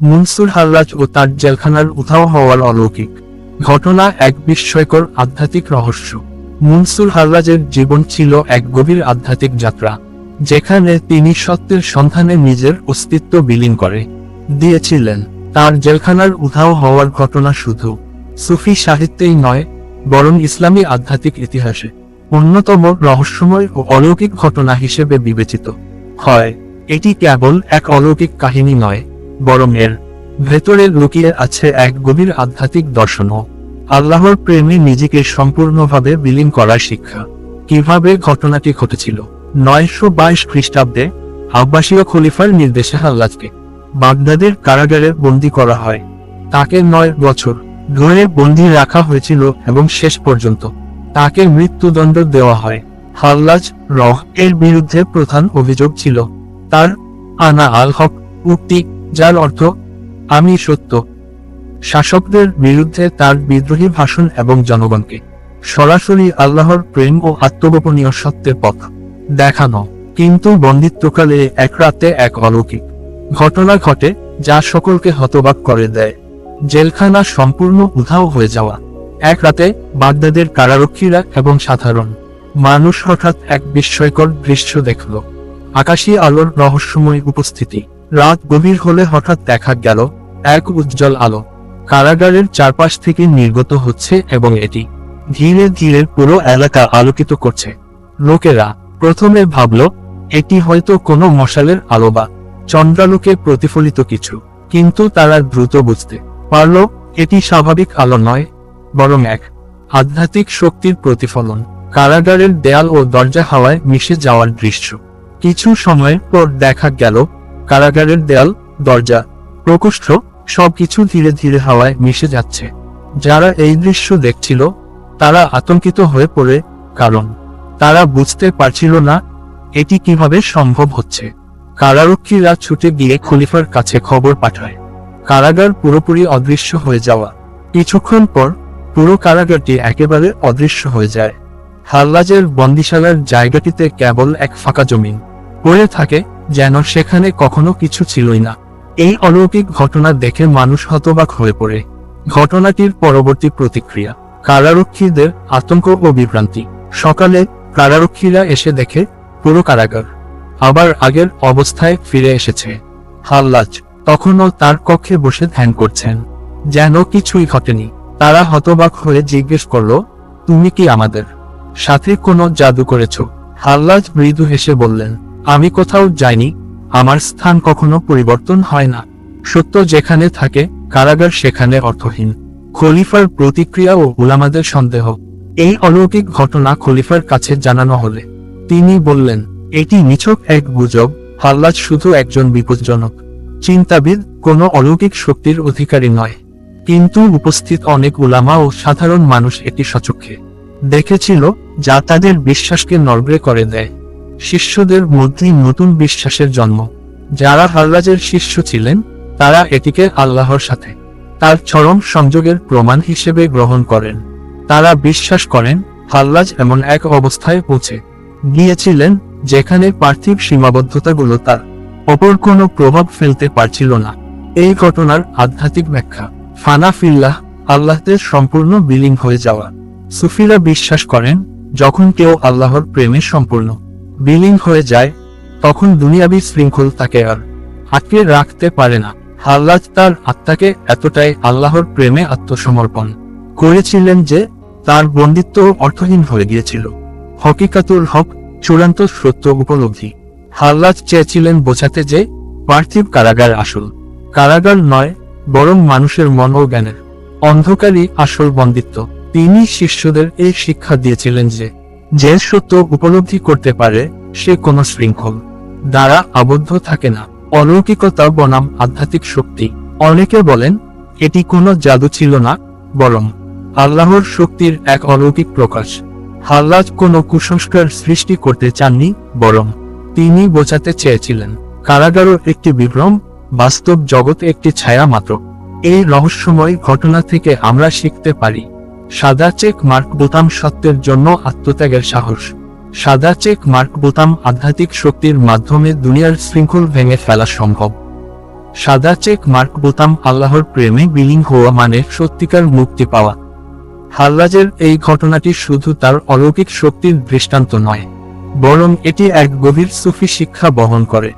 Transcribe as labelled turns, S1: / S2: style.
S1: মনসুর হাল্লাজ ও তার জেলখানার উধাও হওয়ার অলৌকিক ঘটনা এক বিস্ময়কর আধ্যাত্মিক রহস্য। মনসুর হাল্লাজের জীবন ছিল এক গভীর আধ্যাত্মিক যাত্রা, যেখানে তিনি সত্যের সন্ধানে নিজের অস্তিত্ব বিলীন করে দিয়েছিলেন। তার জেলখানার উধাও হওয়ার ঘটনা শুধু সুফি সাহিত্যেই নয়, বরং ইসলামী আধ্যাত্মিক ইতিহাসে অন্যতম রহস্যময় ও অলৌকিক ঘটনা হিসেবে বিবেচিত। হয়, এটি কেবল এক অলৌকিক কাহিনী নয় বরং এর ভেতরে লুকিয়ে আছে এক গভীর আধ্যাত্মিক দর্শনও। আল্লাহর প্রেমে নিজেকে সম্পূর্ণভাবে বিলীন করার শিক্ষা। কীভাবে ঘটনাটি ঘটেছিল? নয়শো বাইশ খ্রিস্টাব্দে আব্বাসীয় খলিফার নির্দেশে হাল্লাজকে বাগদাদের কারাগারে বন্দী করা হয়। তাকে নয় বছর ধরে বন্দী রাখা হয়েছিল এবং শেষ পর্যন্ত তাকে মৃত্যুদণ্ড দেওয়া হয়। হাল্লাজ রহ এর বিরুদ্ধে প্রধান অভিযোগ ছিল, তার আনা আল হক উক্তি যার অর্থ, আমি সত্য। শাসকদের বিরুদ্ধে তার বিদ্রোহী ভাষণ এবং জনগণকে সরাসরি আল্লাহর প্রেম ও আত্মগোপনীয় সত্যের পথ দেখানো। কিন্তু বন্দিত্বকালে এক রাতে এক অলৌকিক ঘটনা ঘটে যা সকলকে হতবাক করে দেয়। জেলখানা সম্পূর্ণ উধাও হয়ে যাওয়া। এক রাতে বাগদাদের কারারক্ষীরা এবং সাধারণ মানুষ হঠাৎ এক বিস্ময়কর দৃশ্য দেখল। আকাশী আলোর রহস্যময় উপস্থিতি। রাত গভীর হলে হঠাৎ দেখা গেল, এক উজ্জ্বল আলো। কারাগারের চারপাশ থেকে নির্গত হচ্ছে এবং এটি ধীরে ধীরে পুরো এলাকা আলোকিত করছে। লোকেরা প্রথমে ভাবল, এটি হয়তো কোনো মশালের আলো বা চন্দ্রালোকে প্রতিফলিত কিছু। কিন্তু তারা দ্রুত বুঝতে পারল, এটি স্বাভাবিক আলো নয়, বরং এক আধ্যাত্মিক শক্তির প্রতিফলন। কারাগারের দেয়াল ও দরজা হাওয়ায় মিশে যাওয়ার দৃশ্য। কিছু সময় পর দেখা গেল কারাগারের দেয়াল, দরজা, প্রকোষ্ঠ সবকিছু ধীরে ধীরে হাওয়ায় মিশে যাচ্ছে। যারা এই দৃশ্য দেখছিল, তারা আতঙ্কিত হয়ে পড়ে, কারণ তারা বুঝতে পারছিল না, এটি কীভাবে সম্ভব হচ্ছে। কারারক্ষীরা ছুটে গিয়ে খলিফার কাছে খবর পাঠায়। কারাগার পুরোপুরি অদৃশ্য হয়ে যাওয়া। কিছুক্ষণ পর পুরো কারাগারটি একেবারে অদৃশ্য হয়ে যায়। হাল্লাজের বন্দিশালার জায়গাটিতে কেবল এক ফাঁকা জমিন। পড়ে থাকে যেন সেখানে কখনো কিছু ছিলই না। এই অলৌকিক ঘটনা দেখে মানুষ হতবাক হয়ে পড়ে। ঘটনাটির পরবর্তী প্রতিক্রিয়া, কারারক্ষীদের আতঙ্ক ও বিভ্রান্তি। সকালে কারারক্ষীরা এসে দেখে, পুরো কারাগার আবার আগের অবস্থায় ফিরে এসেছে। হাল্লাজ তখনও তার কক্ষে বসে ধ্যান করছেন। যেন কিছুই ঘটেনি। তারা হতবাক হয়ে জিজ্ঞেস করল, তুমি কি আমাদের সাথে কোনো জাদু করেছ? হাল্লাজ মৃদু হেসে বললেন আমি কোথাও যাইনি, আমার স্থান কখনো পরিবর্তন হয় না। সত্য যেখানে থাকে, কারাগার সেখানে অর্থহীন। খলিফার প্রতিক্রিয়া ও উলামাদের সন্দেহ। এই অলৌকিক ঘটনা খলিফার কাছে জানানো হলে। তিনি বললেন, এটি নিছক এক গুজব, হাল্লাজ শুধু একজন বিপজ্জনক। চিন্তাবিদ কোনো অলৌকিক শক্তির অধিকারী নয়। কিন্তু উপস্থিত অনেক উলামা ও সাধারণ মানুষ এটি সচক্ষে দেখেছিল, যা তাদের বিশ্বাসকে নড়বড়ে করে দেয়। শিষ্যদের মধ্যেই নতুন বিশ্বাসের জন্ম। যারা হাল্লাজের শিষ্য ছিলেন, তারা এটিকে আল্লাহর সাথে, তার চরম সংযোগের প্রমাণ হিসেবে গ্রহণ করেন। তারা বিশ্বাস করেন হাল্লাজ এমন এক অবস্থায় পৌঁছে গিয়েছিলেন, যেখানে পার্থিব সীমাবদ্ধতাগুলো তার অপর কোনো প্রভাব ফেলতে পারছিল না। এই ঘটনার আধ্যাত্মিক ব্যাখ্যা, ফানা ফিল্লাহ আল্লাহদের সম্পূর্ণ বিলীন হয়ে যাওয়া। সুফিরা বিশ্বাস করেন, যখন কেউ আল্লাহর প্রেমে সম্পূর্ণ বিলীন হয়ে যায়, তখন দুনিয়াবি শৃঙ্খল তাকে আর আটকে রাখতে পারে না। হাল্লাজ তার আত্মাকে এতটাই আল্লাহর প্রেমে আত্মসমর্পণ করেছিলেন যে তার বন্দিত্ব অর্থহীন হয়ে গিয়েছিল। হকিকাতুল হক চূড়ান্ত সত্য উপলব্ধি। হাল্লাজ চেয়েছিলেন বোঝাতে যে পার্থিব কারাগার আসল। কারাগার নয়, বরং মানুষের মন ও জ্ঞানের অন্ধকারই আসল বন্দিত্ব। তিনি শিষ্যদের এই শিক্ষা দিয়েছিলেন যে যে সত্য উপলব্ধি করতে পারে, সে কোনো শৃঙ্খল দ্বারা আবদ্ধ থাকে না। অলৌকিকতা বনাম আধ্যাত্মিক শক্তি। অনেকে বলেন, এটি কোনো জাদু ছিল না, বরং আল্লাহর শক্তির এক অলৌকিক প্রকাশ। হাল্লাজ কোনো কুসংস্কার সৃষ্টি করতে চাননি, বরং তিনি বোঝাতে চেয়েছিলেন, কারাগারও একটি বিভ্রম, বাস্তব জগৎ একটি ছায়া মাত্র। এই রহস্যময় ঘটনা থেকে আমরা শিখতে পারি। সাদা চেক মার্ক বোতাম সত্যের জন্য আত্মত্যাগের সাহস। সাদা চেক মার্ক বোতাম আধ্যাত্মিক শক্তির মাধ্যমে দুনিয়ার শৃঙ্খল ভেঙে ফেলা সম্ভব। সাদা চেক মার্ক বোতাম আল্লাহর প্রেমে বিলীন হওয়া মানে সত্যিকার মুক্তি পাওয়া। হাল্লাজের এই ঘটনাটি শুধু তার অলৌকিক শক্তির দৃষ্টান্ত নয়, বরং এটি এক গভীর সুফি শিক্ষা বহন করে।